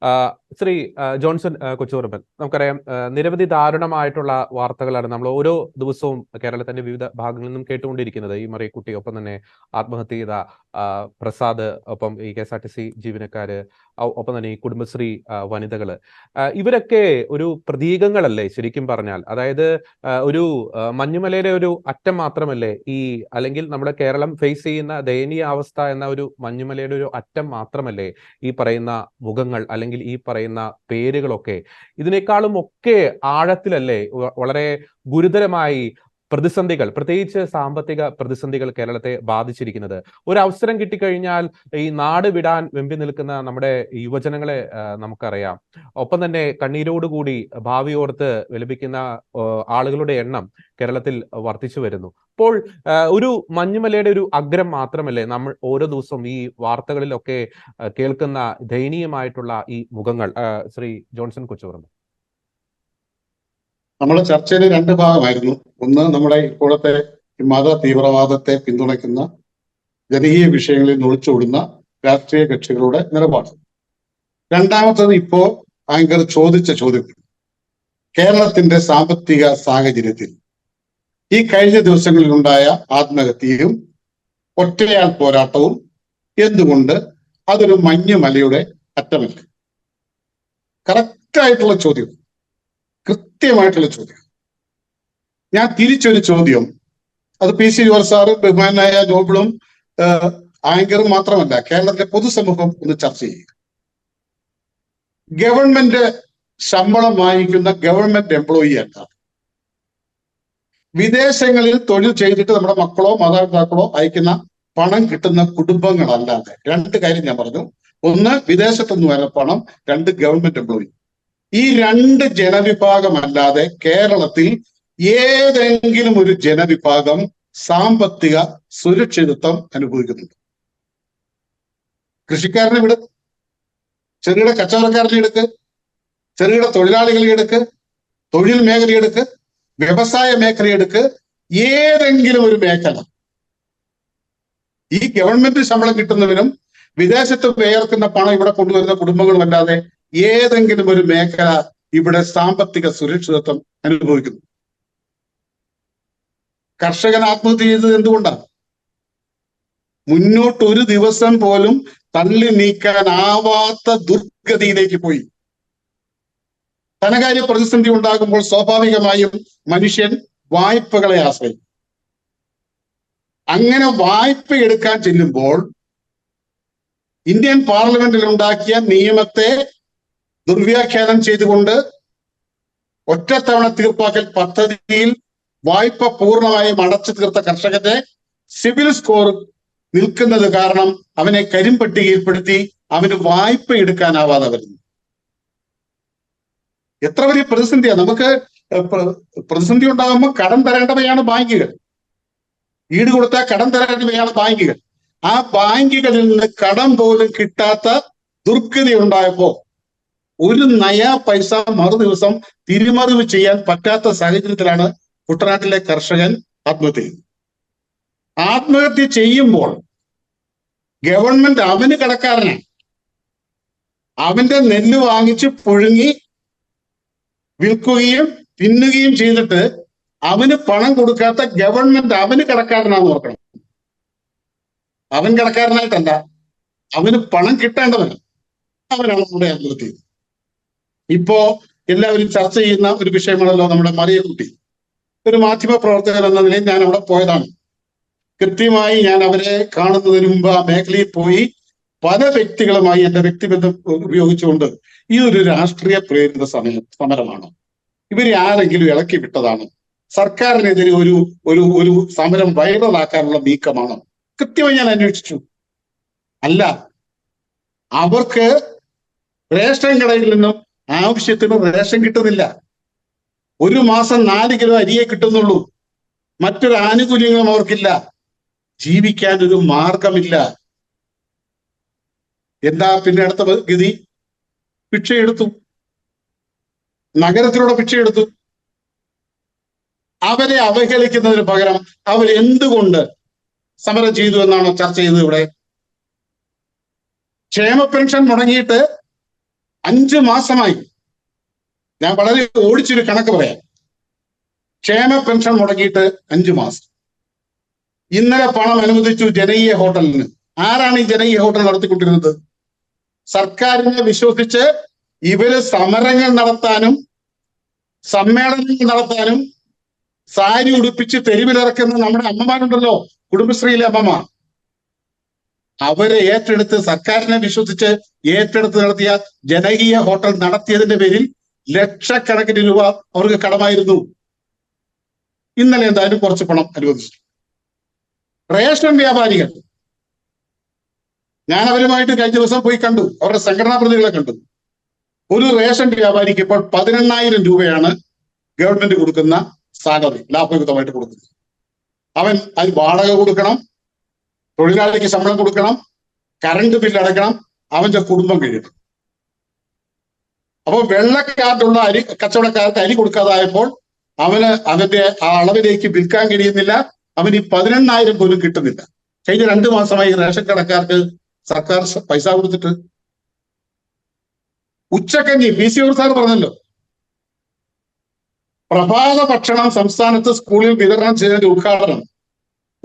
Uh, Shri Johnson കൊച്ചുറപ്പൻ നമുക്കറിയാം നിരവധി ദാരുണമായിട്ടുള്ള വാർത്തകളാണ് നമ്മൾ ഓരോ ദിവസവും കേരളത്തിന്റെ വിവിധ ഭാഗങ്ങളിൽ നിന്നും കേട്ടുകൊണ്ടിരിക്കുന്നത്. ഈ മറിയക്കുട്ടി ഒപ്പം തന്നെ ആത്മഹത്യ ചെയ്ത പ്രസാദ് ഒപ്പം ഈ K S R T C ജീവനക്കാര് ഒപ്പം തന്നെ ഈ കുടുംബശ്രീ വനിതകൾ. ഇവരൊക്കെ ഒരു പ്രതീകങ്ങളല്ലേ ശരിക്കും പറഞ്ഞാൽ? അതായത് ഒരു മഞ്ഞുമലയുടെ ഒരു അറ്റം മാത്രമല്ലേ ഈ അല്ലെങ്കിൽ നമ്മുടെ കേരളം ഫേസ് ചെയ്യുന്ന ദയനീയ അവസ്ഥ എന്ന ഒരു മഞ്ഞുമലയുടെ ഒരു അറ്റം മാത്രമല്ലേ ഈ പറയുന്ന മുഖങ്ങൾ അല്ലെങ്കിൽ ഈ പറയുന്ന പേരുകളൊക്കെ ഇതിനേക്കാളും ഒക്കെ ആഴത്തിലല്ലേ വളരെ ഗുരുതരമായി പ്രതിസന്ധികൾ പ്രത്യേകിച്ച് സാമ്പത്തിക പ്രതിസന്ധികൾ കേരളത്തെ ബാധിച്ചിരിക്കുന്നത്. ഒരു അവസരം കിട്ടിക്കഴിഞ്ഞാൽ ഈ നാട് വിടാൻ വെമ്പി നിൽക്കുന്ന നമ്മുടെ യുവജനങ്ങളെ നമുക്കറിയാം. ഒപ്പം തന്നെ കണ്ണീരോടുകൂടി ഭാവിയോർത്ത് വിലപിക്കുന്ന ആളുകളുടെ എണ്ണം കേരളത്തിൽ വർദ്ധിച്ചു വരുന്നു. അപ്പോൾ ഒരു മഞ്ഞുമലയുടെ ഒരു അഗ്രം മാത്രമല്ലേ നമ്മൾ ഓരോ ദിവസവും ഈ വാർത്തകളിലൊക്കെ കേൾക്കുന്ന ദയനീയമായിട്ടുള്ള ഈ മുഖങ്ങൾ ശ്രീ ജോൺസൺ കൊച്ചുപറമ്പ്. നമ്മുടെ ചർച്ചയിൽ രണ്ട് ഭാഗമായിരുന്നു. ഒന്ന് നമ്മുടെ ഇപ്പോഴത്തെ മത തീവ്രവാദത്തെ പിന്തുണയ്ക്കുന്ന ജനകീയ വിഷയങ്ങളിൽ നൊളിച്ചോടുന്ന രാഷ്ട്രീയ കക്ഷികളുടെ നിലപാട്. രണ്ടാമത്തത് ഇപ്പോ ആങ്കർ ചോദിച്ച ചോദ്യം കേരളത്തിന്റെ സാമ്പത്തിക സാഹചര്യത്തിൽ ഈ കഴിഞ്ഞ ദിവസങ്ങളിൽ ഉണ്ടായ ആത്മഹത്യയും ഒറ്റയാൾ പോരാട്ടവും എന്തുകൊണ്ട് അതൊരു മഞ്ഞുമലയുടെ അറ്റമല്ല? കറക്റ്റായിട്ടുള്ള ചോദ്യം. കൃത്യമായിട്ടുള്ള ചോദ്യം. ഞാൻ തിരിച്ചൊരു ചോദ്യം. അത് പി സി ജോർജ് സാറ് ബഹുമാനായ ഏഹ്, ആങ്കറും മാത്രമല്ല കേരളത്തിലെ പൊതുസമൂഹം ഒന്ന് ചർച്ച ചെയ്യുക ഗവൺമെന്റ് ശമ്പളം വാങ്ങിക്കുന്ന ഗവൺമെന്റ് എംപ്ലോയി അല്ല. വിദേശങ്ങളിൽ തൊഴിൽ ചെയ്തിട്ട് നമ്മുടെ മക്കളോ മാതാപിതാക്കളോ അയക്കുന്ന പണം കിട്ടുന്ന കുടുംബങ്ങളല്ലാതെ. രണ്ട് കാര്യം ഞാൻ പറഞ്ഞു. ഒന്ന് വിദേശത്തുനിന്ന് വരുന്ന പണം രണ്ട് ഗവൺമെന്റ് എംപ്ലോയി. ഈ രണ്ട് ജനവിഭാഗമല്ലാതെ കേരളത്തിൽ ഏതെങ്കിലും ഒരു ജനവിഭാഗം സാമ്പത്തിക സുരക്ഷിതത്വം അനുഭവിക്കുന്നുണ്ട്. കൃഷിക്കാരനെ വിട്. ചെറുകിട കച്ചവടക്കാരനെ എടുക്ക്. ചെറുകിട തൊഴിലാളികളെ എടുക്ക്. തൊഴിൽ മേഖല എടുക്ക്. വ്യവസായ മേഖല എടുക്ക്. ഏതെങ്കിലും ഒരു മേഖല. ഈ ഗവൺമെന്റ് ശമ്പളം കിട്ടുന്നവരും വിദേശത്ത് വേർക്കുന്ന പണം ഇവിടെ കൊണ്ടുവരുന്ന കുടുംബങ്ങളും അല്ലാതെ ഏതെങ്കിലും ഒരു മേഖല ഇവിടെ സാമ്പത്തിക സുരക്ഷിതത്വം അനുഭവിക്കുന്നു. കർഷകൻ ആത്മഹത്യ ചെയ്തത് എന്തുകൊണ്ടാണ്? മുന്നോട്ട് ഒരു ദിവസം പോലും തള്ളി നീക്കാനാവാത്ത ദുർഗതിയിലേക്ക് പോയി. ധനകാര്യ പ്രതിസന്ധി ഉണ്ടാകുമ്പോൾ സ്വാഭാവികമായും മനുഷ്യൻ വായ്പകളെ ആശ്രയിക്കും. അങ്ങനെ വായ്പ എടുക്കാൻ ചെല്ലുമ്പോൾ ഇന്ത്യൻ പാർലമെന്റിൽ ഉണ്ടാക്കിയ നിയമത്തെ ദുർവ്യാഖ്യാനം ചെയ്തുകൊണ്ട് ഒറ്റത്തവണ തീർപ്പാക്കൽ പദ്ധതിയിൽ വായ്പ പൂർണമായും അടച്ചു തീർത്ത കർഷകന്റെ സിവിൽ സ്കോർ നിൽക്കുന്നത് കാരണം അവനെ കരിമ്പട്ടികയിൽപ്പെടുത്തി അവന് വായ്പ എടുക്കാനാവാതെ വരുന്നു. എത്ര വലിയ പ്രതിസന്ധിയാണ് നമുക്ക് പ്രതിസന്ധി ഉണ്ടാകുമ്പോൾ കടം തരേണ്ടവയാണ് ബാങ്കുകൾ. ഈട് കൊടുത്താൽ കടം തരേണ്ടവയാണ് ബാങ്കുകൾ. ആ ബാങ്കുകളിൽ നിന്ന് കടം പോലും കിട്ടാത്ത ദുർഗതി ഉണ്ടായപ്പോ ഒരു നയാ പൈസ മറു ദിവസം തിരിമറിവ് ചെയ്യാൻ പറ്റാത്ത സാഹചര്യത്തിലാണ് കുട്ടനാട്ടിലെ കർഷകൻ ആത്മഹത്യ ചെയ്തത്. ആത്മഹത്യ ചെയ്യുമ്പോൾ ഗവൺമെന്റ് അവന് കടക്കാരനെ അവന്റെ നെല്ല് വാങ്ങിച്ച് പുഴുങ്ങി വിൽക്കുകയും തിന്നുകയും ചെയ്തിട്ട് അവന് പണം കൊടുക്കാത്ത ഗവൺമെന്റ് അവന് കടക്കാരനാന്ന് ഓർക്കണം. അവൻ കടക്കാരനായിട്ടല്ല അവന് പണം കിട്ടേണ്ടവന് അവനാണ് നമ്മുടെ ആത്മഹത്യ. ഇപ്പോ എല്ലാവരും ചർച്ച ചെയ്യുന്ന ഒരു വിഷയമാണല്ലോ നമ്മുടെ മറിയക്കുട്ടി. ഒരു മാധ്യമ പ്രവർത്തകൻ എന്ന നിലയിൽ ഞാൻ അവിടെ പോയതാണ്. കൃത്യമായി ഞാൻ അവരെ കാണുന്നതിന് മുമ്പ് ആ മേഖലയിൽ പോയി പല വ്യക്തികളുമായി എന്റെ വ്യക്തിബന്ധം ഉപയോഗിച്ചുകൊണ്ട് ഈ ഒരു രാഷ്ട്രീയ പ്രേരിത സമയം സമരമാണ്? ഇവരെ ആരെങ്കിലും ഇളക്കി വിട്ടതാണ്? സർക്കാരിനെതിരെ ഒരു ഒരു ഒരു സമരം വൈറലാക്കാനുള്ള നീക്കമാണ്? കൃത്യമായി ഞാൻ അന്വേഷിച്ചു. അല്ല അവർക്ക് റേഷൻ കടയിൽ നിന്നും ആവശ്യത്തിന് റേഷൻ കിട്ടുന്നില്ല. ഒരു മാസം നാല് കിലോ അരിയെ കിട്ടുന്നുള്ളൂ. മറ്റൊരു ആനുകൂല്യങ്ങളും അവർക്കില്ല. ജീവിക്കാൻ ഒരു മാർഗമില്ല. എന്താ പിന്നെ അടുത്ത ഗതി? ഭിക്ഷയെടുത്തു. നഗരത്തിലൂടെ ഭിക്ഷയെടുത്തു. അവരെ അവഹേളിക്കുന്നതിന് പകരം അവർ എന്തുകൊണ്ട് സമരം ചെയ്തു എന്നാണോ ചർച്ച ചെയ്തത് ഇവിടെ? ക്ഷേമ പെൻഷൻ മുടങ്ങിയിട്ട് അഞ്ചു മാസമായി. ഞാൻ വളരെ ഓടിച്ചൊരു കണക്ക് പറയാം. ക്ഷേമ പെൻഷൻ മുടക്കിയിട്ട് അഞ്ചു മാസം. ഇന്നലെ പണം അനുവദിച്ചു ജനകീയ ഹോട്ടലിന്. ആരാണ് ഈ ജനകീയ ഹോട്ടൽ നടത്തിക്കൊണ്ടിരുന്നത്? സർക്കാരിനെ വിശ്വസിച്ച് ഇവർ സമരങ്ങൾ നടത്താനും സമ്മേളനങ്ങൾ നടത്താനും സാരി ഉടുപ്പിച്ച് തെരുവിലിറക്കുന്ന നമ്മുടെ അമ്മമാരുണ്ടല്ലോ കുടുംബശ്രീയിലെ അമ്മമാർ. അവരെ ഏറ്റെടുത്ത് സർക്കാരിനെ വിശ്വസിച്ച് ഏറ്റെടുത്ത് നടത്തിയ ജനകീയ ഹോട്ടൽ നടത്തിയതിന്റെ പേരിൽ ലക്ഷക്കണക്കിന് രൂപ അവർക്ക് കടമായിരുന്നു. ഇന്നലെ എന്തായാലും കുറച്ച് പണം അനുവദിച്ചു. റേഷൻ വ്യാപാരികൾ. ഞാൻ അവരുമായിട്ട് കഴിഞ്ഞ ദിവസം പോയി കണ്ടു. അവരുടെ സംഘടനാ പ്രതികളെ കണ്ടു. ഒരു റേഷൻ വ്യാപാരിക്ക് ഇപ്പോൾ പതിനെണ്ണായിരം രൂപയാണ് ഗവൺമെന്റ് കൊടുക്കുന്ന സാലറി ലാഭയുക്തമായിട്ട് കൊടുക്കുന്നത്. അവൻ അതിന് വാടക കൊടുക്കണം. തൊഴിലാളിക്ക് ശമ്പളം കൊടുക്കണം കറണ്ട് ബില്ല് അടക്കണം അവന്റെ കുടുംബം കഴിയണം അപ്പോൾ വെള്ളക്കാർക്കുള്ള അരി കച്ചവടക്കാർക്ക് അരി കൊടുക്കാതായപ്പോൾ അവന് അവന്റെ ആ അളവിലേക്ക് വിൽക്കാൻ കഴിയുന്നില്ല. അവന് ഈ പതിനെണ്ണായിരം പോലും കിട്ടുന്നില്ല. കഴിഞ്ഞ രണ്ട് മാസമായി റേഷൻ കടക്കാർക്ക് സർക്കാർ പൈസ കൊടുത്തിട്ട്. ഉച്ചക്കഞ്ഞി പി സി. സാർ പറഞ്ഞല്ലോ. പ്രഭാത ഭക്ഷണം സംസ്ഥാനത്ത് സ്കൂളിൽ വിതരണം ചെയ്തതിന്റെ ഉദ്ഘാടനം.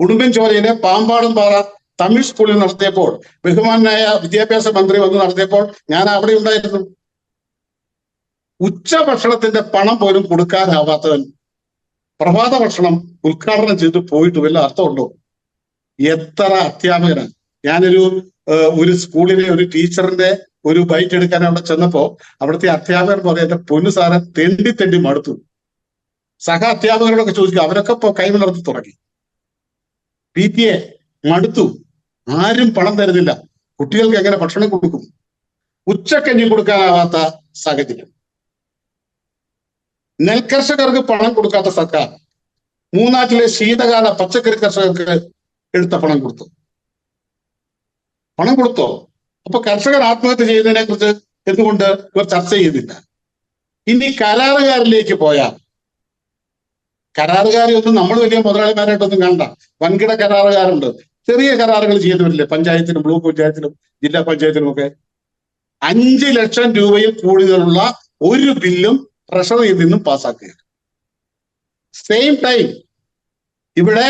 ഉടുമ്പൻചോലയിലെ പാമ്പാടും പാറ തമിഴ് സ്കൂളിൽ നടത്തിയപ്പോൾ ബഹുമാനായ വിദ്യാഭ്യാസ മന്ത്രി വന്ന് നടത്തിയപ്പോൾ ഞാൻ അവിടെ ഉണ്ടായിരുന്നു. ഉച്ചഭക്ഷണത്തിന്റെ പണം പോലും കൊടുക്കാനാവാത്തവൻ പ്രഭാത ഭക്ഷണം ഉദ്ഘാടനം ചെയ്ത് പോയിട്ട് വല്ല അർത്ഥമുണ്ടോ? എത്ര അധ്യാപകനാണ്. ഞാനൊരു ഒരു സ്കൂളിലെ ഒരു ടീച്ചറിന്റെ ഒരു ബൈറ്റ് എടുക്കാൻ അവിടെ ചെന്നപ്പോ അവിടുത്തെ അധ്യാപകർ പറയും എന്റെ പൊന്നു സാറെ തെണ്ടി തെണ്ടി മടുത്തു. സഹ അധ്യാപകരോടൊക്കെ ചോദിക്കുക അവരൊക്കെ ഇപ്പൊ കൈമലർത്തി തുടങ്ങി. പി ടി എ മടുത്തു. ആരും പണം തരുന്നില്ല. കുട്ടികൾക്ക് എങ്ങനെ ഭക്ഷണം കൊടുക്കും? ഉച്ചക്കഞ്ഞി കൊടുക്കാനാവാത്ത സാഹചര്യം. നെൽകർഷകർക്ക് പണം കൊടുക്കാത്ത സർക്കാർ. മൂന്നാറ്റിലെ ശീതകാല പച്ചക്കറി കർഷകർക്ക് എടുത്ത പണം കൊടുത്തു. പണം കൊടുത്തോ? അപ്പൊ കർഷകർ ആത്മഹത്യ ചെയ്യുന്നതിനെ കുറിച്ച് എന്തുകൊണ്ട് ഇവർ ചർച്ച ചെയ്യുന്നില്ല? ഇനി കരാറുകാരിലേക്ക് പോയാൽ. കരാറുകാരെ ഒന്നും നമ്മൾ വലിയ മുതലാളിമാരായിട്ടൊന്നും കണ്ട വൻകിട കരാറുകാരുണ്ട്. ചെറിയ കരാറുകൾ ചെയ്യുന്നവരില്ലേ പഞ്ചായത്തിനും ബ്ലോക്ക് പഞ്ചായത്തിനും ജില്ലാ പഞ്ചായത്തിനും ഒക്കെ. അഞ്ച് ലക്ഷം രൂപയിൽ കൂടുതലുള്ള ഒരു ബില്ലും ട്രഷറിയിൽ നിന്നും പാസ്സാക്കുക. സെയിം ടൈം ഇവിടെ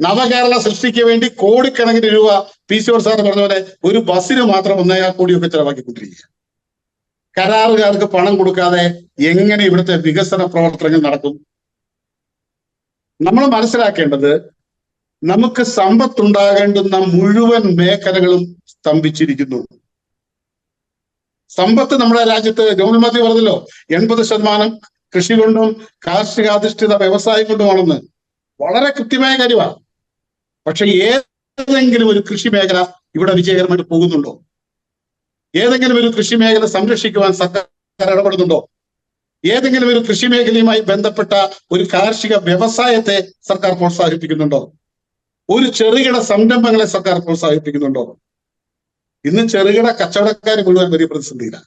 നവകേരള സൃഷ്ടിക്ക് വേണ്ടി കോടിക്കണക്കിന് രൂപ പി സി സാർ പറഞ്ഞ പോലെ ഒരു ബസ്സിന് മാത്രം ഒന്നേകാൽ കോടിയൊക്കെ ചെലവാക്കിക്കൊണ്ടിരിക്കുക. കരാറുകാർക്ക് പണം കൊടുക്കാതെ എങ്ങനെ ഇവിടുത്തെ വികസന പ്രവർത്തനങ്ങൾ നടക്കും? നമ്മൾ മനസ്സിലാക്കേണ്ടത് നമുക്ക് സമ്പത്തുണ്ടാകേണ്ടുന്ന മുഴുവൻ മേഖലകളും സ്തംഭിച്ചിരിക്കുന്നു. സമ്പത്ത് നമ്മുടെ രാജ്യത്ത് മാത്യു പറഞ്ഞല്ലോ എൺപത് ശതമാനം കൃഷി കൊണ്ടും കാർഷികാധിഷ്ഠിത വ്യവസായം കൊണ്ടുമാണെന്ന് വളരെ കൃത്യമായ കാര്യമാണ്. പക്ഷെ ഏതെങ്കിലും ഒരു കൃഷി മേഖല ഇവിടെ വിജയകരമായിട്ട് പോകുന്നുണ്ടോ? ഏതെങ്കിലും ഒരു കൃഷി മേഖല സംരക്ഷിക്കുവാൻ സർക്കാർ ഇടപെടുന്നുണ്ടോ? ഏതെങ്കിലും ഒരു കൃഷി മേഖലയുമായി ബന്ധപ്പെട്ട ഒരു കാർഷിക വ്യവസായത്തെ സർക്കാർ പ്രോത്സാഹിപ്പിക്കുന്നുണ്ടോ? ഒരു ചെറുകിട സംരംഭങ്ങളെ സർക്കാർ പ്രോത്സാഹിപ്പിക്കുന്നുണ്ടോ? ഇന്ന് ചെറുകിട കച്ചവടക്കാർ മുഴുവൻ വലിയ പ്രതിസന്ധിയിലാണ്.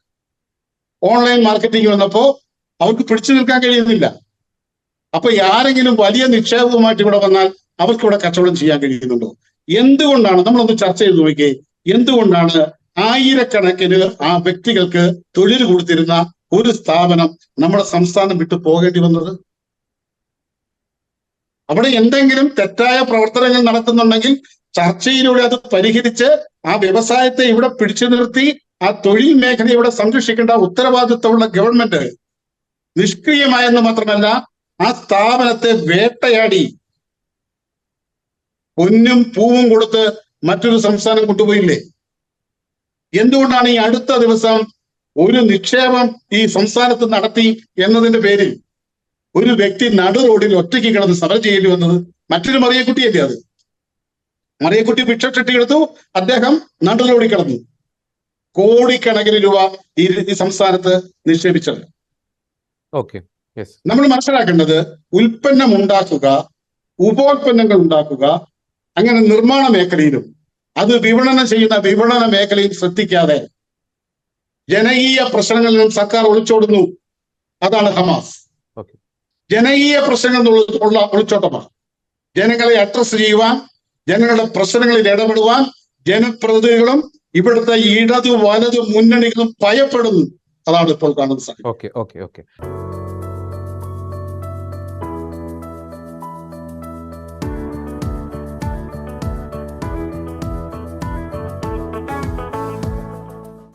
ഓൺലൈൻ മാർക്കറ്റിംഗ് വന്നപ്പോ അവർക്ക് പിടിച്ചു നിൽക്കാൻ കഴിയുന്നില്ല. അപ്പൊ ആരെങ്കിലും വലിയ നിക്ഷേപവുമായിട്ട് ഇവിടെ വന്നാൽ അവർക്ക് ഇവിടെ കച്ചവടം ചെയ്യാൻ കഴിയുന്നുണ്ടോ? എന്തുകൊണ്ടാണ് നമ്മളൊന്ന് ചർച്ച ചെയ്ത് നോക്കിയേ എന്തുകൊണ്ടാണ് ആയിരക്കണക്കിന് ആ വ്യക്തികൾക്ക് തൊഴിൽ കൊടുത്തിരുന്ന ഒരു സ്ഥാപനം നമ്മുടെ സംസ്ഥാനം വിട്ടു പോകേണ്ടി വന്നത്? അവിടെ എന്തെങ്കിലും തെറ്റായ പ്രവർത്തനങ്ങൾ നടത്തുന്നുണ്ടെങ്കിൽ ചർച്ചയിലൂടെ അത് പരിഹരിച്ച് ആ വ്യവസായത്തെ ഇവിടെ പിടിച്ചു നിർത്തി ആ തൊഴിൽ മേഖല ഇവിടെ സംരക്ഷിക്കേണ്ട ഉത്തരവാദിത്വമുള്ള ഗവൺമെന്റ് നിഷ്ക്രിയമായെന്ന് മാത്രമല്ല ആ സ്ഥാപനത്തെ വേട്ടയാടി പൊന്നും പൂവും കൊടുത്ത് മറ്റൊരു സംസ്ഥാനം കൊണ്ടുപോയില്ലേ? എന്തുകൊണ്ടാണ് ഈ അടുത്ത ദിവസം ഒരു നിക്ഷേപം ഈ സംസ്ഥാനത്ത് നടത്തി എന്നതിന്റെ പേരിൽ ഒരു വ്യക്തി നടു റോഡിൽ ഒറ്റയ്ക്ക് കിടന്ന് സമരം ചെയ്യേണ്ടി വന്നത് മറ്റൊരു മറിയക്കുട്ടിയല്ലേ അത്? മറിയക്കുട്ടി ഭിക്ഷ കെട്ടിയെടുത്തു അദ്ദേഹം നടു റോഡിൽ കിടന്നു. കോടിക്കണക്കിന് രൂപ ഈ സംസ്ഥാനത്ത് നിക്ഷേപിച്ചത്. ഓക്കെ. നമ്മൾ മനസ്സിലാക്കേണ്ടത് ഉൽപ്പന്നം ഉണ്ടാക്കുക ഉപോൽപ്പന്നങ്ങൾ ഉണ്ടാക്കുക അങ്ങനെ നിർമ്മാണ മേഖലയിലും അത് വിപണനം ചെയ്യുന്ന വിപണന മേഖലയിൽ ശ്രദ്ധിക്കാതെ ജനകീയ പ്രശ്നങ്ങളിൽ നിന്നും സർക്കാർ ഒളിച്ചോടുന്നു. അതാണ് ഹമാസ്. ജനകീയ പ്രശ്നങ്ങൾ ഉള്ള- ഉള്ള ഒളിച്ചോട്ടമാണ്. ജനങ്ങളെ അഡ്രസ് ചെയ്യുവാൻ ജനങ്ങളുടെ പ്രശ്നങ്ങളിൽ ഇടപെടുവാൻ ജനപ്രതിനിധികളും ഇവിടുത്തെ ഇടത് വലത് മുന്നണികളും ഭയപ്പെടുന്നു. അതാണ് ഇപ്പോൾ കാണുന്നത് സാഹചര്യം. Okay okay okay.